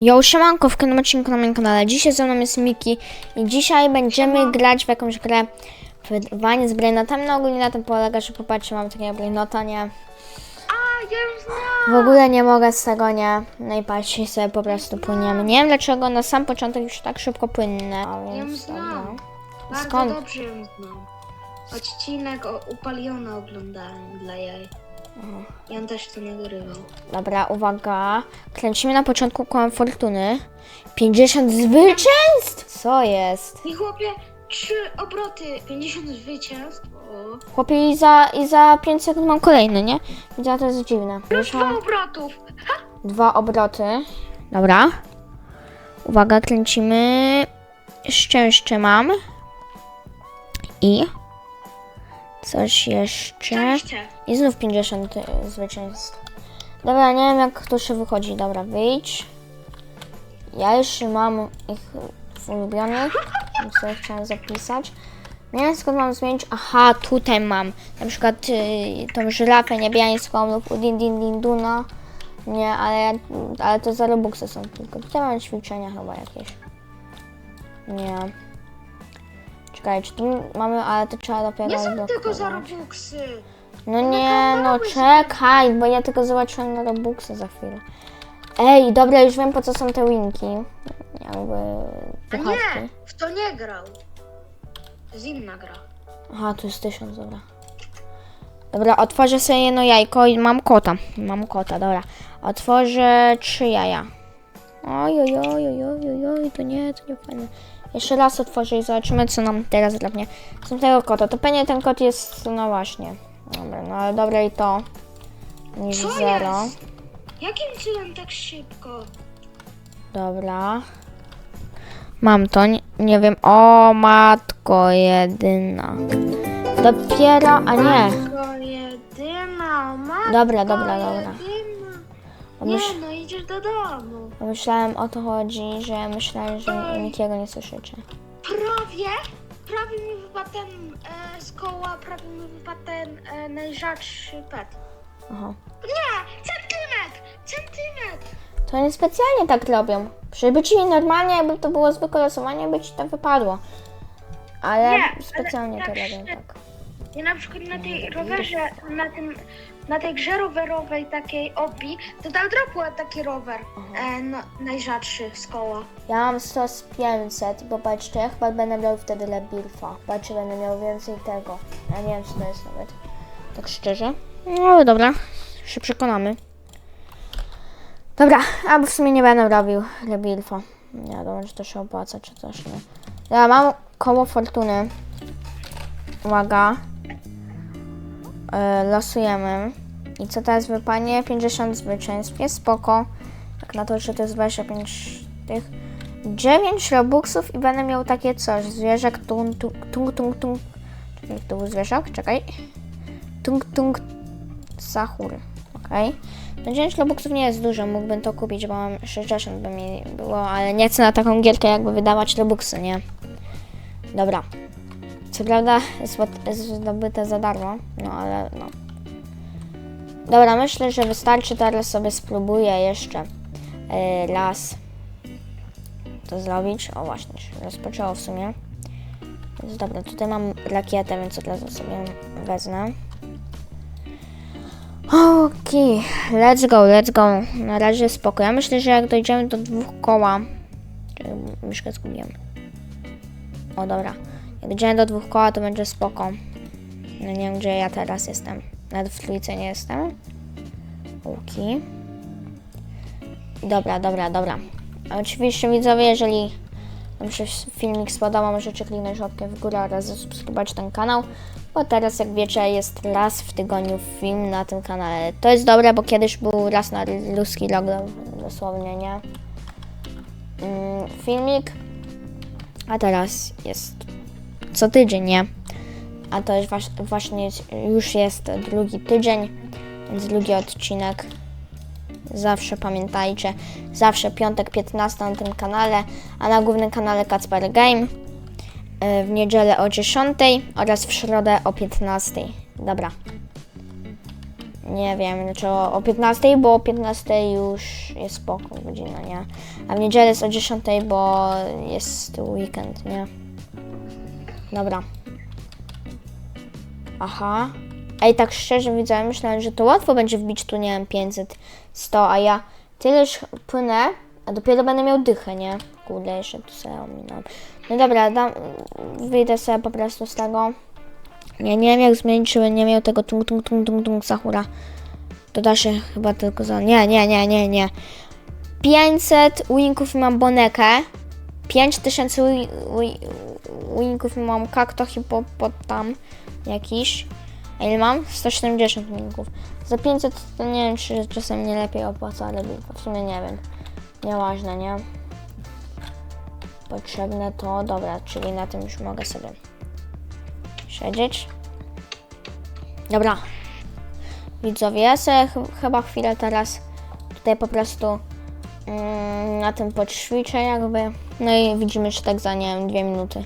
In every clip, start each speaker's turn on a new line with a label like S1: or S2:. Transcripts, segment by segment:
S1: Yo, siemanko, w kolejnym odcinku na moim kanale. Dzisiaj ze mną jest Miki i dzisiaj będziemy grać w jakąś grę wydawanie z brainotem. No ogólnie na tym polega, że popatrzcie, mam takiego brainota, nie?
S2: Znam!
S1: W ogóle nie mogę z tego, nie? No i patrzcie, sobie po prostu płyniemy. Nie wiem dlaczego na sam początek już tak szybko płynę. A
S2: Ja ją
S1: więc dobra.
S2: znam. Bardzo
S1: Skąd?
S2: dobrze ją znam. Odcinek o upaliona oglądałem dla jej. I on też to nagrywał.
S1: Dobra, uwaga. Kręcimy na początku kołem fortuny. 50 zwycięstw! Co jest?
S2: I chłopie, trzy obroty, 50 zwycięstw. O.
S1: Chłopie i za, i za 5 sekund mam kolejny, nie? Więc to jest dziwne. Mam-
S2: Dwa obrotów!
S1: dwa obroty. Dobra. Uwaga, kręcimy. Szczęście mam. I coś jeszcze. I znów 50 y, zwycięstw. Dobra, nie wiem jak to się wychodzi. Dobra, wyjdź. Ja już mam ich ulubionych, sobie chciałam zapisać. Nie wiem skąd mam zmienić. Aha, tutaj mam. Na przykład y, tą żyrafę niebiańską lub Udin Din Din Duna. Nie, ale, ale to za Robuxy są tylko. Tutaj mam ćwiczenia chyba jakieś. Nie. Czekajcie, tu mamy, ale to trzeba dopiero
S2: Nie są tylko za Robuxy!
S1: No nie, no czekaj, bo ja tylko zobaczyłem na Robuxy za chwilę. Ej, dobra, już wiem po co są te winki. Jakby
S2: A nie, w to nie grał. Jest inna gra.
S1: Aha, tu jest tysiąc, dobra. Dobra, otworzę sobie jedno jajko i mam kota. Mam kota, dobra. Otworzę trzy jaja. Oj, oj, oj, oj, oj, to nie, to nie fajne. Jeszcze raz otworzę i zobaczymy, co nam teraz drapnie. Z tego kota, to pewnie ten kot jest, no właśnie. Dobra, no ale dobra i to. Niż
S2: Co
S1: zero.
S2: jest? Jakim cudem tak szybko?
S1: Dobra. Mam to, nie, nie wiem. O, matko jedyna. Dopiero, a nie.
S2: Matko jedyna, matko
S1: Dobra, dobra, dobra.
S2: jedyna.
S1: Bo
S2: Nie,
S1: myśl,
S2: no idziesz do domu.
S1: bo myślałem o to chodzi, że myślałem, że nikiego nie słyszycie.
S2: Prawie, prawie mi wypadł ten e, z koła, prawie mi wypadł ten e, najrzadszy pet.
S1: Aha.
S2: Nie, centymetr, centymetr.
S1: To oni specjalnie tak robią. Żeby ci normalnie, jakby to było zwykłe losowanie, by ci to wypadło. Ale
S2: Nie, ale
S1: specjalnie to
S2: tak
S1: robią,
S2: się-
S1: tak.
S2: Ja na przykład na tej rowerze, na tym, na tej grze rowerowej takiej OPI, to dał dropła taki rower, e, no, najrzadszy z koła.
S1: Ja mam 100 z 500, bo patrzcie, ja chyba będę miał wtedy Lebilfa. Patrzcie, będę miał więcej tego. Ja nie wiem, co to jest nawet. Tak szczerze. No ale dobra, się przekonamy. Dobra, albo w sumie nie będę robił Lebilfa. Nie wiadomo, czy to się opłaca, czy też nie. Ja mam koło fortuny. Uwaga. E, losujemy. I co teraz wypanie? 50 zwycięstw. Jest spoko. Tak na to, że to jest 25 tych. 9 robuxów i będę miał takie coś. Zwierzak tung tung tung tung. Czekaj, to był zwierzak? Czekaj. Tung tung sahur. Okej. No 9 robuxów nie jest dużo, mógłbym to kupić, bo mam 60 by mi było, ale nie chcę na taką gierkę jakby wydawać robuxy, nie? Dobra. Co prawda zdobyte za darmo, no ale no. Dobra, myślę, że wystarczy. Teraz sobie spróbuję jeszcze yy, raz to zrobić. O właśnie, rozpoczęło w sumie. Więc dobra, tutaj mam rakietę, więc od razu sobie wezmę. Okej, let's go, let's go. Na razie spoko. Ja myślę, że jak dojdziemy do dwóch koła... Myszkę zgubiłem. O, dobra. Jak dojdziemy do dwóch koła, to będzie spoko. No nie wiem, gdzie ja teraz jestem. Nawet w trójce nie jestem. Okej. Dobra, dobra, dobra. Oczywiście widzowie, jeżeli Wam się filmik spodobał, możecie kliknąć łapkę w górę oraz zasubskrybować ten kanał, bo teraz jak wiecie jest raz w tygodniu film na tym kanale. To jest dobre, bo kiedyś był raz na ludzki lockdown, dosłownie, nie? Mm, filmik, a teraz jest co tydzień, nie? A to jest właśnie już jest drugi tydzień, więc drugi odcinek. Zawsze pamiętajcie, zawsze piątek 15 na tym kanale, a na głównym kanale Kacper Game y, w niedzielę o 10 oraz w środę o 15. Dobra. Nie wiem, znaczy o, o 15, bo o 15 już jest spoko godzina, nie? A w niedzielę jest o 10, bo jest weekend, nie? Dobra. Aha. Ej, tak szczerze widzę, myślałem, że to łatwo będzie wbić tu, nie wiem, 500, 100, a ja tyleż płynę, a dopiero będę miał dychę, nie? Kurde, jeszcze tu sobie ominąłem. No dobra, dam, wyjdę sobie po prostu z tego. Ja nie wiem jak zmienić, nie miał tego tung tung tung tung tung Sahura. To da się chyba tylko za... Nie, nie, nie, nie, nie. 500 winków mam bonekę. 5000 wi- wi- winków mam kakto hipopotam jakiś. A ile mam? 170 winków. Za 500 to nie wiem, czy czasem nie lepiej opłaca, ale w sumie nie wiem. Nieważne, nie? Potrzebne to, dobra, czyli na tym już mogę sobie siedzieć. Dobra. Widzowie, ja sobie ch- chyba chwilę teraz tutaj po prostu na tym poćwiczę jakby. No i widzimy się tak za, nie wiem, dwie minuty.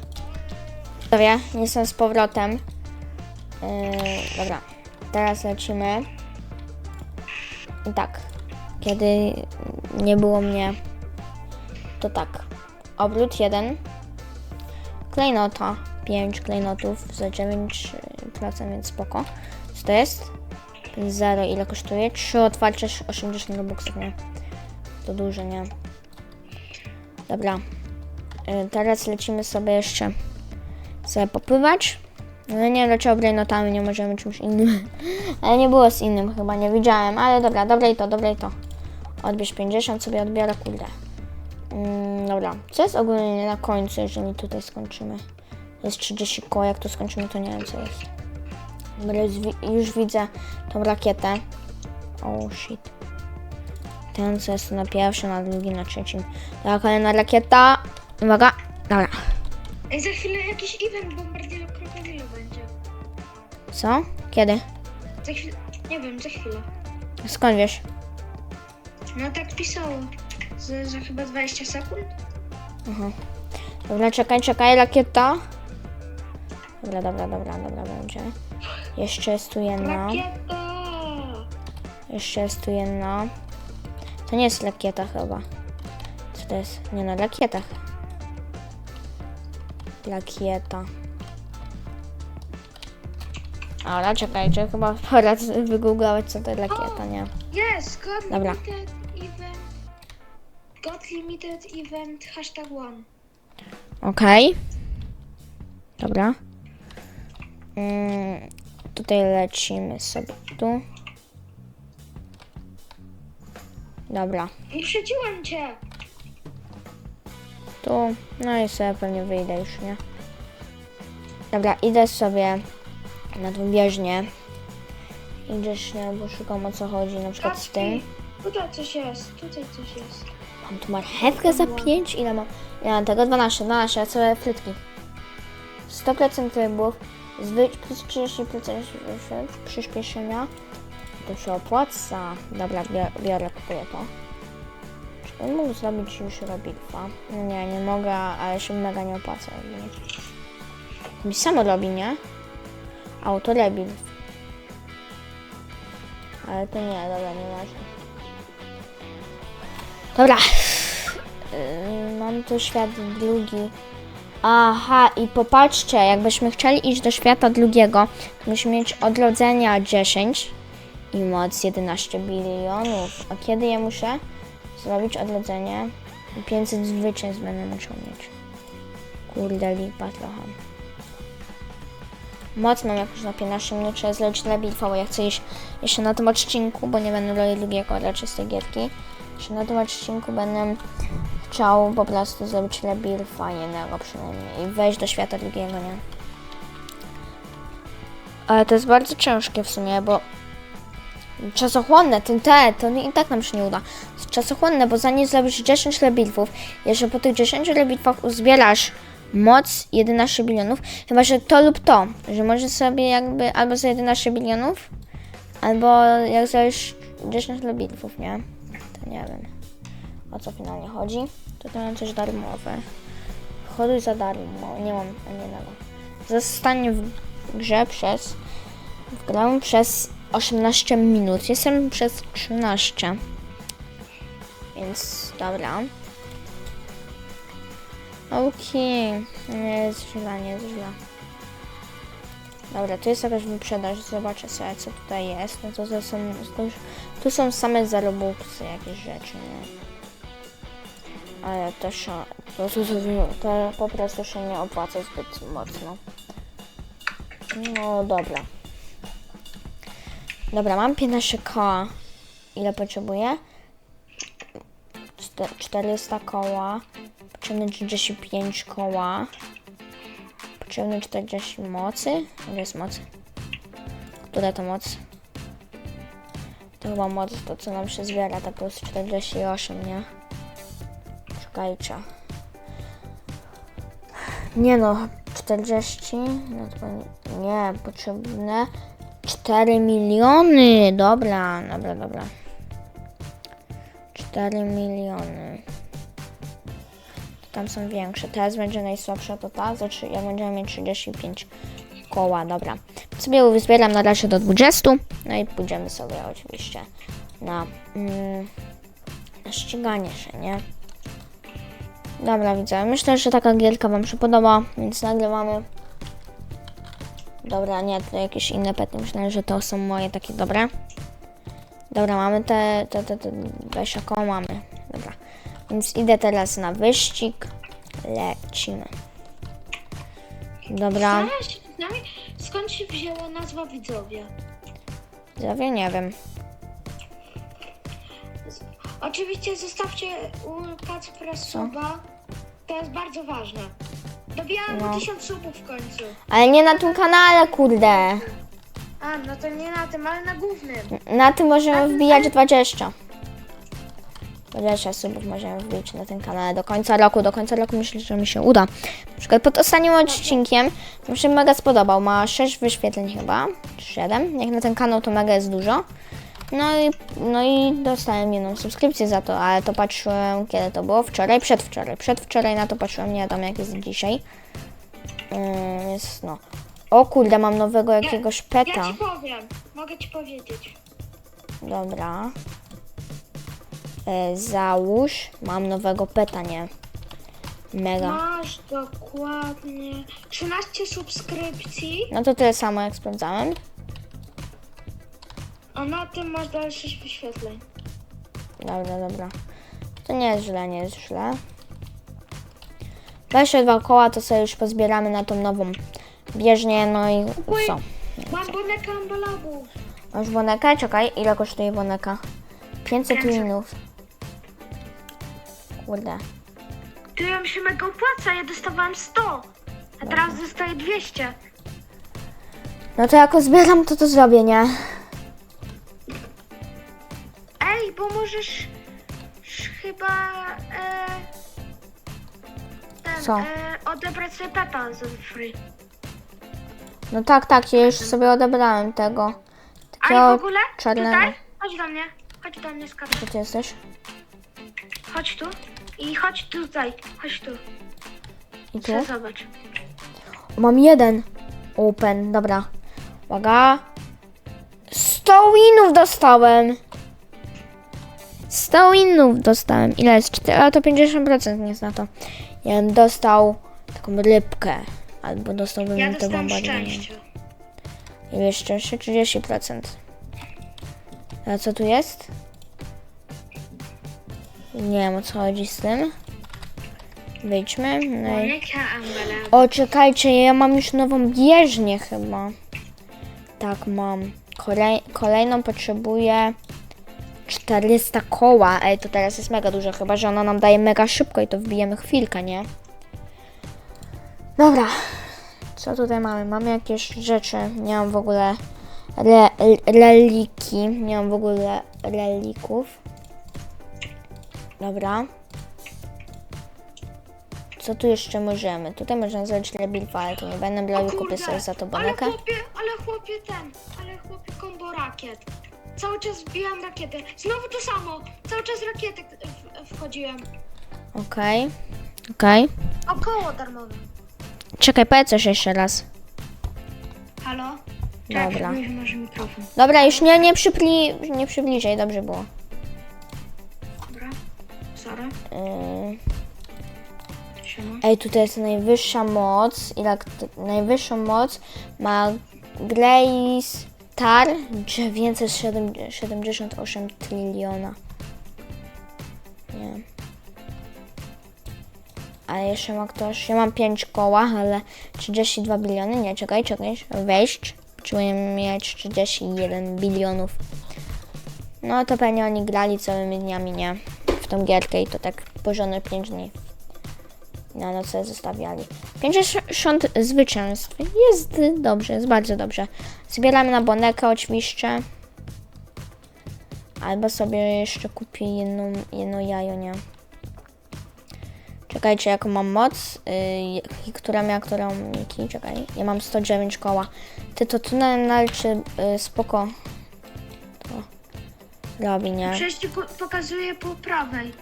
S1: Widzowie, jestem z powrotem. Yy, dobra, teraz lecimy. I tak, kiedy nie było mnie, to tak. Obrót jeden. Klejnota 5 klejnotów za 9%, więc spoko. Co to jest? 0 ile kosztuje? 3 otwarcie 80 robuxów, nie? To dużo, nie? Dobra. Y, Teraz lecimy sobie jeszcze sobie popływać. No nie dlaczego brainotami nie możemy czymś innym. Ale nie było z innym chyba, nie widziałem. Ale dobra, dobre i to, dobre i to. Odbierz 50, sobie odbiorę, kurde. Mm, dobra, co jest ogólnie na końcu, jeżeli tutaj skończymy? Jest 30 koła, jak to skończymy, to nie wiem co jest. Dobra, już widzę tą rakietę. Oh shit. Ten co jest na pierwszym, na drugim, na trzecim. Dobra, kolejna rakieta. Uwaga, dobra.
S2: Ej, za chwilę jakiś event Bombardiro Krokodilo będzie.
S1: Co? Kiedy?
S2: Za chwilę, nie wiem, za chwilę.
S1: Skąd wiesz?
S2: No tak pisało. Za, za chyba 20 sekund?
S1: Dobra, czekaj, czekaj, rakieta. Dobra, dobra, dobra, dobra, będzie. Jeszcze jest tu jedna.
S2: Rakieta!
S1: Jeszcze jest tu jedna. To nie jest rakieta chyba. Co to jest? Nie no, rakieta. Rakieta. Ale czekajcie, chyba pora wygooglować co to rakieta, nie?
S2: Yes, God
S1: Dobra.
S2: Limited Event. God Limited Event hashtag one.
S1: Okej. Dobra. Mm, tutaj lecimy sobie tu. Dobra.
S2: Uprzedziłem cię!
S1: Tu. No i sobie pewnie wyjdę już, nie? Dobra, idę sobie na tą bieżnię. Idziesz, nie, bo szukam o co chodzi, na przykład z tym.
S2: Tutaj coś jest, tutaj coś jest.
S1: Mam tu marchewkę za 5? Ile mam? Ja mam tego 12, 12, ja sobie frytki. 100% trybów, zwy- plus 30% przyspieszenia. To się opłaca. Dobra, biorę, kupuję to. Czy bym mógł zrobić już robilfa? No nie, nie mogę, ale się mega nie opłaca. Mi samo robi, nie? Auto. Ale to nie, dobra, nie ważne. Dobra. Yy, Mam tu świat drugi. Aha, i popatrzcie, jakbyśmy chcieli iść do świata drugiego, musimy mieć odrodzenia 10 i moc 11 bilionów. A kiedy ja muszę zrobić odrodzenie? 500 zwycięstw będę musiał mieć. Kurde, lipa trochę. Moc mam jakoś na 15 minut, trzeba zrobić dla bitwa, bo ja chcę iść jeszcze na tym odcinku, bo nie będę robił drugiego raczej z tej gierki. Jeszcze na tym odcinku będę chciał po prostu zrobić labil fajnego przynajmniej i wejść do świata drugiego, nie? Ale to jest bardzo ciężkie w sumie, bo czasochłonne, ten te, to i tak nam się nie uda. Czasochłonne, bo zanim zrobisz 10 lebilfów, jeszcze po tych 10 lebilfach uzbierasz moc 11 bilionów, chyba że to lub to, że możesz sobie jakby albo za 11 bilionów, albo jak zrobisz 10 lebilfów, nie? To nie wiem o co finalnie chodzi. Tutaj mam coś darmowe. Choduj za darmo. Nie mam ani jednego. Zostanie w grze przez w grę przez 18 minut. Jestem przez 13. Więc dobra. Okej. Nie jest źle, nie jest źle. Dobra, tu jest jakaś wyprzedaż. Zobaczę sobie, co tutaj jest. No to, to są, to tu są same zarobuksy, jakieś rzeczy, nie? Ale to się, to, to, to po prostu się nie opłaca zbyt mocno. No dobra. Dobra, mam 15 koła. Ile potrzebuję? Czte- 400 koła. Potrzebne 35 koła. Potrzebne 40 mocy. Ile jest mocy? Która to moc? To chyba moc, to co nam się zbiera, to plus 48, nie? Czekajcie. Nie no, 40, no to nie, potrzebne 4 miliony, dobra, dobra, dobra. 4 miliony. Tam są większe, teraz będzie najsłabsza to ta, za trzy- ja będziemy mieć 35 koła, dobra. Sobie uzbieram na razie do 20, no i pójdziemy sobie oczywiście na, mm, na ściganie się, nie? Dobra, widzę. Myślę, że taka gierka Wam się podoba, więc nagrywamy. Dobra, nie, to jakieś inne pety. Myślę, że to są moje takie dobre. Dobra, mamy te, te, te, te 20 koło mamy. Dobra. Więc idę teraz na wyścig. Lecimy. Dobra,
S2: skąd się wzięła nazwa widzowie?
S1: zrobię, nie wiem.
S2: Oczywiście zostawcie u Kacpra suba. To jest bardzo ważne. Dobijamy
S1: No.
S2: 1000 subów w końcu.
S1: Ale nie na tym kanale, kurde.
S2: A, no to nie na tym, ale na głównym.
S1: Na tym możemy wbijać 20. 20 subów możemy wbić na ten kanał do końca roku. Do końca roku myślę, że mi się uda. Na przykład pod ostatnim odcinkiem mi się mega spodobał. Ma 6 wyświetleń chyba, czy 7. Jak na ten kanał to mega jest dużo. No i, no i dostałem jedną subskrypcję za to, ale to patrzyłem, kiedy to było? Wczoraj, przedwczoraj. Przedwczoraj na to patrzyłem, nie wiadomo jak jest dzisiaj. Yy, jest no. O kurde, mam nowego jakiegoś
S2: Ja
S1: peta.
S2: ci powiem, mogę ci powiedzieć.
S1: Dobra. E, załóż. Mam nowego peta, nie? Mega.
S2: Masz dokładnie 13 subskrypcji,
S1: No to tyle samo jak sprawdzałem.
S2: A na tym masz dalej 6 wyświetleń.
S1: Dobra, dobra. To nie jest źle, nie jest źle. 22 koła to sobie już pozbieramy na tą nową bieżnię, no i co?
S2: Mam boneka ambalabu.
S1: Masz boneka? Czekaj, ile kosztuje boneka? 500 minów. Kurde.
S2: Tu ja mi się mega opłaca, ja dostawałem 100, a teraz dostaję 200.
S1: No to jak zbieram, to to zrobię, nie?
S2: Ej, bo możesz sz- chyba e, ten,
S1: Co?
S2: E, odebrać sobie Pepa za free.
S1: No tak, tak, ja już sobie odebrałem tego.
S2: A i w
S1: Takiego
S2: ogóle
S1: czarnego.
S2: tutaj, chodź do mnie, chodź do mnie skarbie.
S1: Gdzie ty jesteś?
S2: Chodź tu i chodź tutaj, chodź tu.
S1: I tu?
S2: Chcę zobacz.
S1: Mam jeden. Open, dobra. Uwaga. 100 winów dostałem. 100 winów dostałem. Ile jest? 4, ale to 50% nie jest na to. Ja bym dostał taką rybkę. Albo dostałbym
S2: Ja
S1: bombardienie.
S2: szczęście.
S1: Ile szczęście? 30%. A co tu jest? Nie wiem o co chodzi z tym. Wyjdźmy. No i... O, czekajcie, ja mam już nową bieżnię chyba. Tak, mam. Kolej, kolejną potrzebuję 400 koła. Ej, to teraz jest mega dużo, chyba że ona nam daje mega szybko i to wbijemy chwilkę, nie? Dobra. Co tutaj mamy? Mamy jakieś rzeczy. Nie mam w ogóle re, reliki. Nie mam w ogóle relików. Dobra. Co tu jeszcze możemy? Tutaj można zrobić rebuild, ale to nie będę i kupię sobie za to
S2: ale
S1: bonekę.
S2: chłopie, ale chłopie ten, ale chłopie combo rakiet. Cały czas wbijam rakietę. Znowu to samo, cały czas rakiety w- wchodziłem.
S1: Okej. Okej.
S2: Około darmowe.
S1: Czekaj, powiedz coś jeszcze raz.
S2: Halo? Tak,
S1: Dobra.
S2: mówię, może mikrofon.
S1: Dobra, już nie, nie, przypli, nie przybliżaj, dobrze było.
S2: Dobra. Sorry.
S1: Yy,
S2: Siema.
S1: ej, tutaj jest najwyższa moc. Ile, najwyższą moc ma Grace Tar 978 tryliona. Nie. A jeszcze ma ktoś. Ja mam 5 koła, ale 32 biliony. Nie, czekaj, czekaj. Wejść. Potrzebujemy mieć 31 bilionów. No to pewnie oni grali całymi dniami, nie? W tą gierkę i to tak porządne 5 dni. Na noce zostawiali. 50 zwycięstw. Jest dobrze, jest bardzo dobrze. Zbieramy na bonekę oczywiście. Albo sobie jeszcze kupię jedną, jedno jajo, nie? Czekajcie, jaką mam moc. Yy, która miała którą Miki? Czekaj. Ja mam 109 koła. Ty to tunel czy yy, spoko to robi, nie?
S2: Przecież pokazuję po prawej.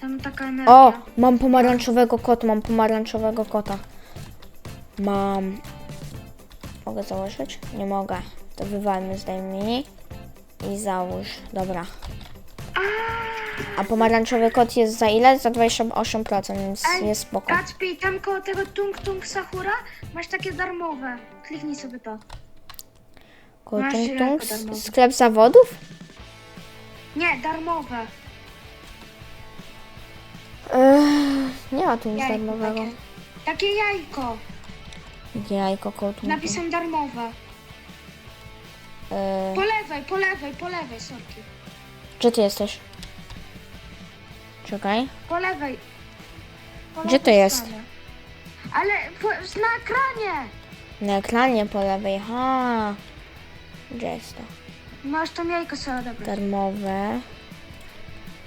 S2: Tam taka energia.
S1: O! Mam pomarańczowego kota, mam pomarańczowego kota. Mam. Mogę założyć? Nie mogę. To wywalmy, zdejmij. I załóż. Dobra. A pomarańczowy kot jest za ile? Za 28%, więc
S2: Ej,
S1: jest spoko.
S2: Kacpi, tam koło tego Tung Tung Sahura masz takie darmowe. Kliknij sobie to.
S1: Koło
S2: masz
S1: tung, tung. Sklep zawodów?
S2: Nie, darmowe.
S1: Ech, nie ma tu nic
S2: Jajko
S1: darmowego.
S2: takie. Takie jajko.
S1: Jajko, koło tung, tung.
S2: Napisem darmowe.
S1: Ech,
S2: Po lewej, po lewej, po lewej, sorki.
S1: Gdzie ty jesteś? Czekaj.
S2: Po lewej. Po
S1: Gdzie to jest?
S2: stronie. Ale po, na ekranie.
S1: Na ekranie po lewej. Ha. Gdzie jest to?
S2: Masz tam jajko sobie odebrać.
S1: Darmowe.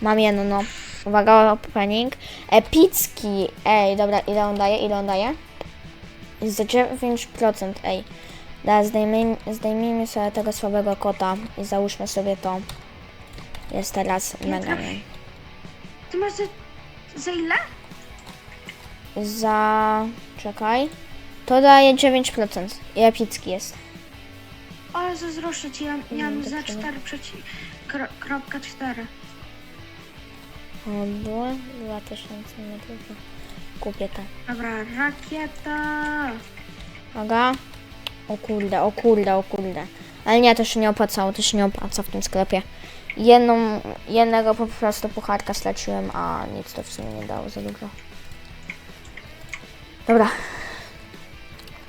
S1: Mam jedno, no. Uwaga, opening. Epicki. Ej, dobra, ile on daje? Ile on daje? Za 9%, ej. Dobra, zdejmijmy, zdejmijmy sobie tego słabego kota i załóżmy sobie to. Jest teraz mega.
S2: Ty masz za, za ile?
S1: Za... czekaj. To daje 9% i epicki jest.
S2: Ale zazdroszczę ci, ja miałam
S1: mm,
S2: za
S1: 4,4. Albo 2000 metrów. Kupię to.
S2: Dobra, rakieta.
S1: Uwaga. O kurde, o kurde, o kurde. Ale nie, to się nie opłacało, to się nie opłaca w tym sklepie. Jedną, jednego po prostu pucharka straciłem, a nic to w sumie nie dało za dużo. Dobra.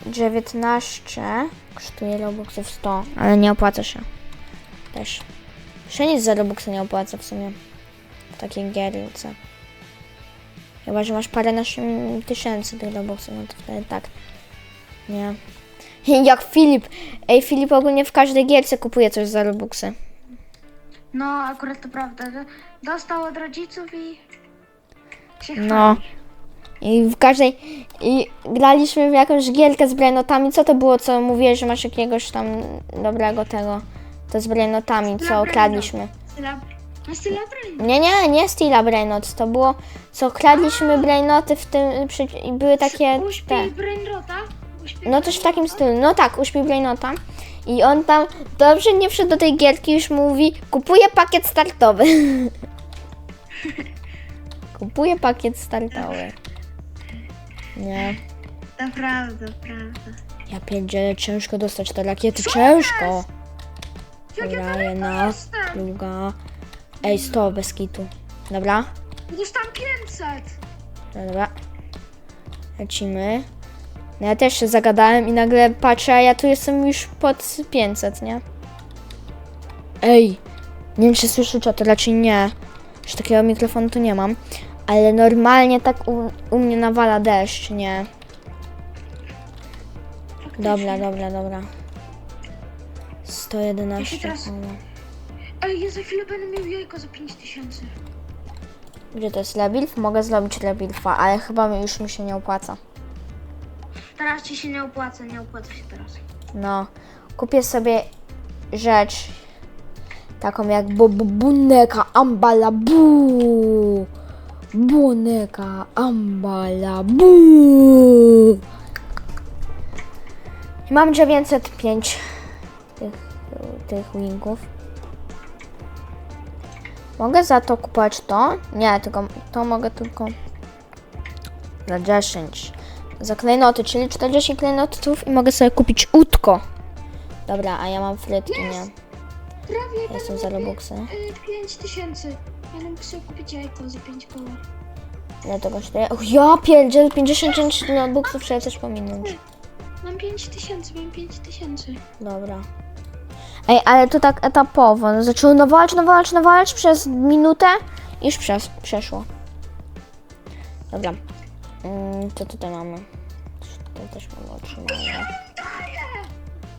S1: 19 kosztuje Robuxów 100, ale nie opłaca się. Też. Się nic za Robuxa nie opłaca w sumie. Takiej gierce. Chyba, że masz parę tysięcy tych Robuxów, no to wtedy tak. Nie. Jak Filip. Ej, Filip ogólnie w każdej gierce kupuje coś za Robuxy.
S2: No, akurat to prawda. Dostał od rodziców i... Się
S1: No. I w każdej. I graliśmy w jakąś gierkę z brainotami. Co to było, co mówiłeś, że masz jakiegoś tam dobrego tego? To z brainotami, co okradliśmy.
S2: No, styla brain.
S1: Nie, nie, nie Stila Brainot. To było, co okradliśmy brainoty w tym. przy- I były takie. Te.
S2: Uśpij brainrota. Uśpij
S1: No coś w takim
S2: brainrota.
S1: stylu. No tak, uśpił Brainota. I on tam dobrze nie wszedł do tej gierki, już mówi, kupuję pakiet startowy. kupuję pakiet startowy. Nie.
S2: Naprawdę, prawda.
S1: Ja pierdzielę, ciężko dostać te rakiety, ciężko.
S2: Jak ja daleko jestem?
S1: druga. Ej, 100 bez kitu. Dobra,
S2: Dostałam 500.
S1: no dobra. Lecimy. No ja też się zagadałem i nagle patrzę, a ja tu jestem już pod 500, nie? Ej, nie wiem czy słyszycie, to raczej nie. Już takiego mikrofonu tu nie mam. Ale normalnie tak u, u mnie nawala deszcz, nie? Dobra, dobra, dobra. 111.
S2: Ja się teraz-
S1: koła.
S2: Ej, ja za chwilę będę miał jajko za 5000.
S1: Gdzie to jest Lebilf? Mogę zrobić Lebilfa, ale chyba mi- już mi się nie opłaca.
S2: Teraz ci się nie opłaca, nie opłaca się teraz.
S1: No, kupię sobie rzecz taką jak bu, bu, buneka ambala bu. Buneka ambala bu. I Mam 905 tych, tych wingów. Mogę za to kupować to? Nie, tylko to mogę tylko za 10. Za klejnoty, czyli 40 klejnotów i mogę sobie kupić utko. Dobra, a ja mam frytki, nie.
S2: Prawie
S1: Ja jestem za robuxy.
S2: 5 tysięcy. Ja bym chciał kupić jajko za 5 koła.
S1: Ile to kosztuje? Och, ja pierdziel, 59 robuxów trzeba coś pominąć.
S2: Mam 5 tysięcy, mam 5 tysięcy.
S1: Dobra. Ej, ale to tak etapowo. No, zaczęło nawalać, nawalać, nawalać przez minutę i już przez, przeszło. Dobra. Mm, co tutaj mamy? Coś Tutaj też mamy otrzymane.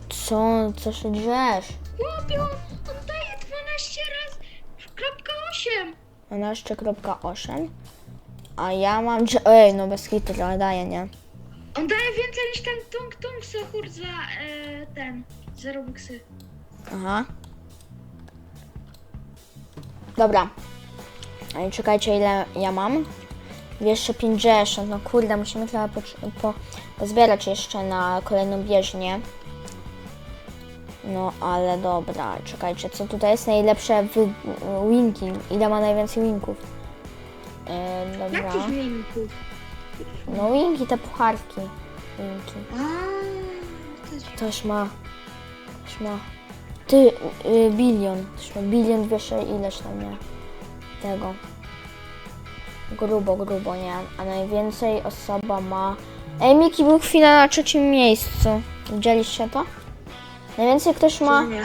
S1: Co? Co się drzesz?
S2: Chłopie, on, daje 12 razy. Kropka 8.
S1: 12.8 A ja mam... Ej, no bez hitu trochę daje, nie?
S2: On daje więcej niż ten tung tung sahur za e, ten. Za robuxy.
S1: Aha. Dobra. Ej, czekajcie, ile ja mam? Jeszcze 50. No kurde, musimy trochę po, po, pozbierać jeszcze na kolejną bieżnię. No, ale dobra. Czekajcie, co tutaj jest najlepsze wy, winki? Ile ma najwięcej winków? Yy, dobra.
S2: Jakich?
S1: No, winki, te pucharki. Winki.
S2: A, też.
S1: Też ma. Też ma. Ty, y, bilion. Bilion dwieście ileś tam nie. Tego. Grubo, grubo, nie. A najwięcej osoba ma. Ej, Miki był chwilę na trzecim miejscu. Widzieliście to? Najwięcej ktoś ma
S2: Nie.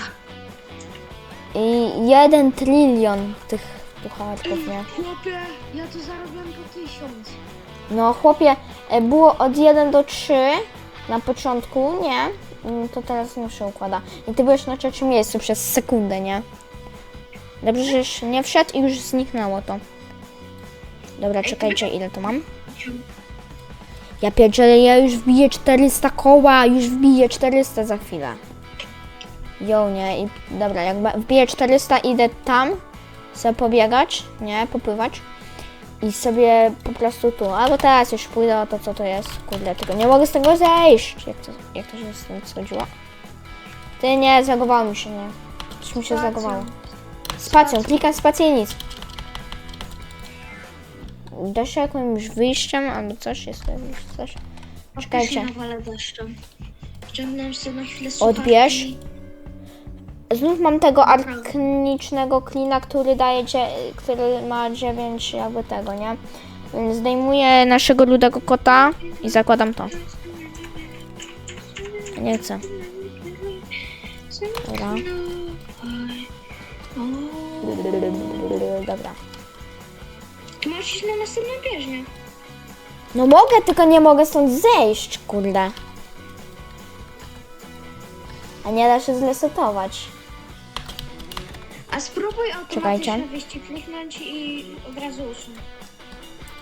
S1: i jeden trylion tych pucharków, nie?
S2: Chłopie, ja to zarobiłem po tysiąc.
S1: No chłopie, e, było od 1 do 3 na początku, nie? Mm, To teraz już się układa. I ty byłeś na trzecim miejscu przez sekundę, nie? Dobrze, że już nie wszedł i już zniknęło to. Dobra, czekajcie, ile to mam? Ja pierdzielę, ja już wbiję 400 koła, już wbiję 400 za chwilę. Jo, nie? I dobra, jak wbiję 400, idę tam sobie pobiegać, nie? Popływać i sobie po prostu tu. Albo teraz już pójdę o to, co to jest. Kurde, tylko nie mogę z tego zejść. Jak to, jak to się z tym schodziło? Ty nie, zagowało mi się, nie. Coś mi się
S2: Spacją.
S1: zagowało. Spacją, klikam spację i nic. Da się jakimś wyjściem albo coś? Jest to coś? Czekajcie.
S2: Wciągnąłem sobie na chwilę
S1: Odbierz. Znów mam tego arknicznego klina, który daje, który ma 9 jakby tego, nie? Więc zdejmuję naszego rudego kota i zakładam to. Nie chcę. Dobra. Dobra.
S2: Możesz iść na następną bieżnię.
S1: No mogę, tylko nie mogę stąd zejść, kurde. A nie da się zresetować.
S2: A spróbuj
S1: Czekajcie.
S2: automatycznie wyjść kliknąć i od razu usunąć.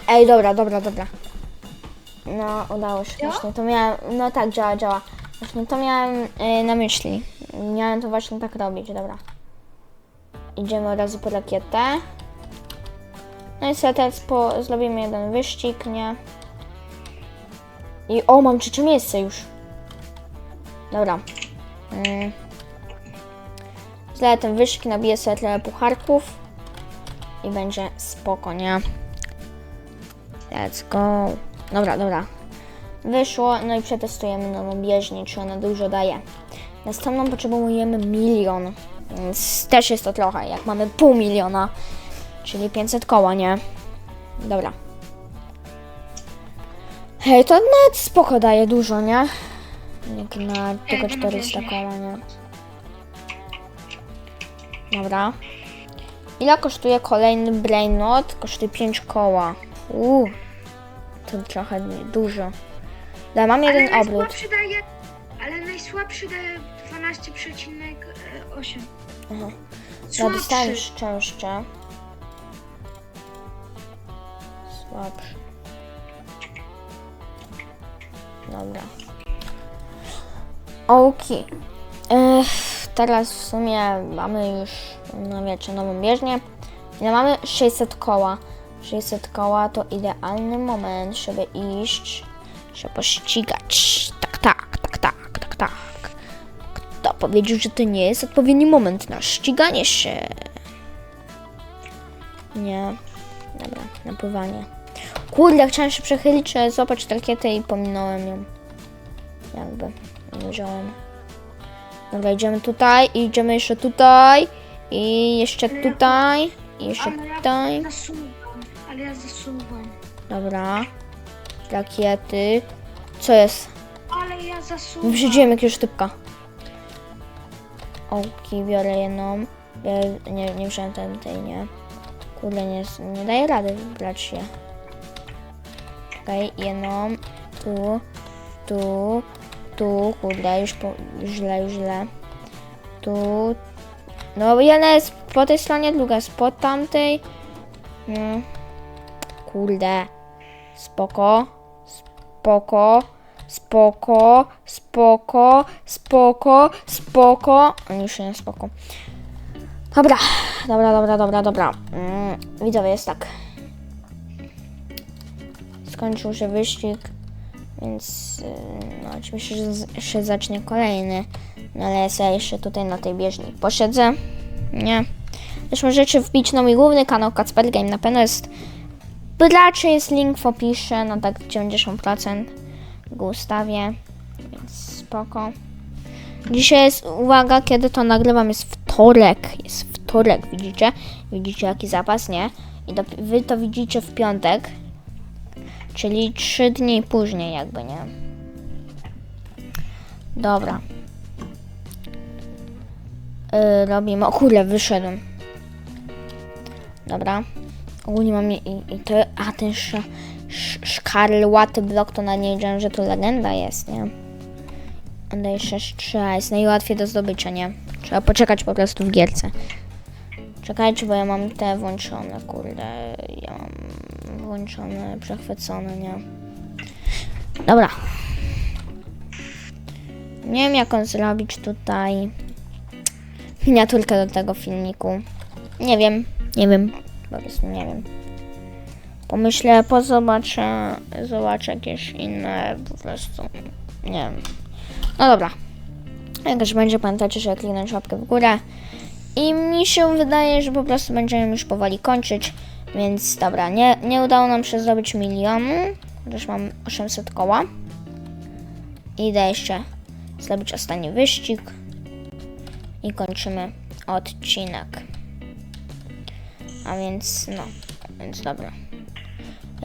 S1: Ej, dobra, dobra, dobra. No, udało się
S2: Działa?
S1: właśnie. To miałem. No tak, działa, działa. Właśnie to miałem y, na myśli. Miałem to właśnie tak robić, dobra. Idziemy od razu po rakietę. No i sobie teraz po, zrobimy jeden wyścig, nie? I o, mam trzecie miejsce już. Dobra. Mm. Ten wyścig, nabiję sobie trochę pucharków. I będzie spoko, nie? Let's go. Dobra, dobra. Wyszło, no i przetestujemy nową bieżnię, czy ona dużo daje. Następną potrzebujemy milion, więc też jest to trochę, jak mamy pół miliona, czyli 500 koła, nie? Dobra. Hej, to nawet spoko daje dużo, nie? Jak na tylko
S2: no
S1: 400
S2: bieżnię.
S1: koła, nie? Dobra. Ile kosztuje kolejny brainot? Kosztuje 5 koła. Uuu, to trochę dużo. Ale mam jeden
S2: ale
S1: obrót.
S2: najsłabszy daje, ale najsłabszy daje 12,8.
S1: Aha. Ja dostałem szczęście. Słabszy. Dobra. Okej. Ech, Teraz w sumie mamy już, no wiecie, nową bieżnię. Ile mamy? 600 koła. 600 koła to idealny moment, żeby iść, się pościgać. Tak, tak, tak, tak, tak, tak. Kto powiedział, że to nie jest odpowiedni moment na ściganie się. Nie. Dobra, napływanie. Kurde, chciałem się przechylić, złapać rakietę i pominąłem ją. Jakby. Nie wziąłem. Dobra, idziemy tutaj i idziemy jeszcze tutaj. I jeszcze tutaj. I jeszcze
S2: Ale ja
S1: tutaj.
S2: zasuwam, ale ja zasuwam.
S1: Dobra. Rakiety. Co jest?
S2: Ale ja zasuwam.
S1: Wyprzedziłem jakiegoś typka. Ołki, biorę jedną. Biorę, nie, nie wziąłem tej, tej, nie. Kurde, nie, nie daję rady brać się. Okej, jedną. Tu, tu, tu. Kurde, już, po, źle, już źle. Tu. No, jedna jest po tej stronie, druga jest po tamtej. No. Kurde. Spoko. Spoko. Spoko, spoko, spoko, spoko. Już nie spoko. Dobra, dobra, dobra, dobra, dobra. Mm, widzowie, jest tak. Skończył się wyścig, więc yy, no, oczywiście, że jeszcze zacznie kolejny. No ale ja sobie jeszcze tutaj na tej bieżni posiedzę. Nie. Też możecie wbić na mój główny kanał Kacper Game. Na pewno jest. Raczej jest link w opisie na tak 90% go ustawię, więc spoko. Dzisiaj jest, uwaga, kiedy to nagrywam, jest wtorek, jest wtorek, widzicie? Widzicie jaki zapas, nie? I do, wy to widzicie w piątek, czyli 3 dni później jakby, nie? Dobra. Yy, robimy, o kurde, wyszedłem. Dobra. Ogólnie mam i, i to, a ten sz, sz, szkarłaty blok to na nie wiedziałem, że to legenda jest, nie? On daje 6-3, a jest najłatwiej do zdobycia, nie? Trzeba poczekać po prostu w gierce. Czekajcie, bo ja mam te włączone, kurde. Ja mam włączone, przechwycone, nie? Dobra. Nie wiem, jak on zrobić tutaj miniaturkę do tego filmiku. Nie wiem, nie wiem, po prostu nie wiem. Pomyślę, pozobaczę, zobaczę jakieś inne, po prostu, nie wiem. No dobra. Jak już będzie, pamiętajcie, że kliknąć łapkę w górę. I mi się wydaje, że po prostu będziemy już powoli kończyć. Więc dobra, nie, nie udało nam się zrobić milionu. Chociaż mam 800 koła. Idę jeszcze zrobić ostatni wyścig. I kończymy odcinek. A więc, no, więc dobra.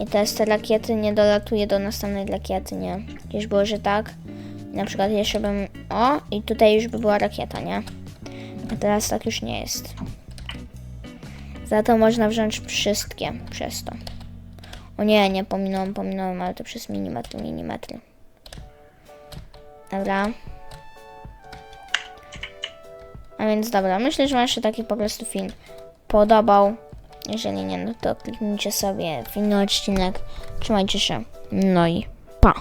S1: I teraz te rakiety nie dolatuje do następnej rakiety, nie? Gdzieś było, że tak. Na przykład jeszcze bym... O, i tutaj już by była rakieta, nie? A teraz tak już nie jest. Za to można wziąć wszystkie przez to. O nie, nie pominąłem, pominąłem, ale to przez milimetry, milimetry. Dobra. A więc dobra, myślę, że Wam się taki po prostu film podobał. Jeżeli nie, no to kliknijcie sobie w inny odcinek. Trzymajcie się. No i pa.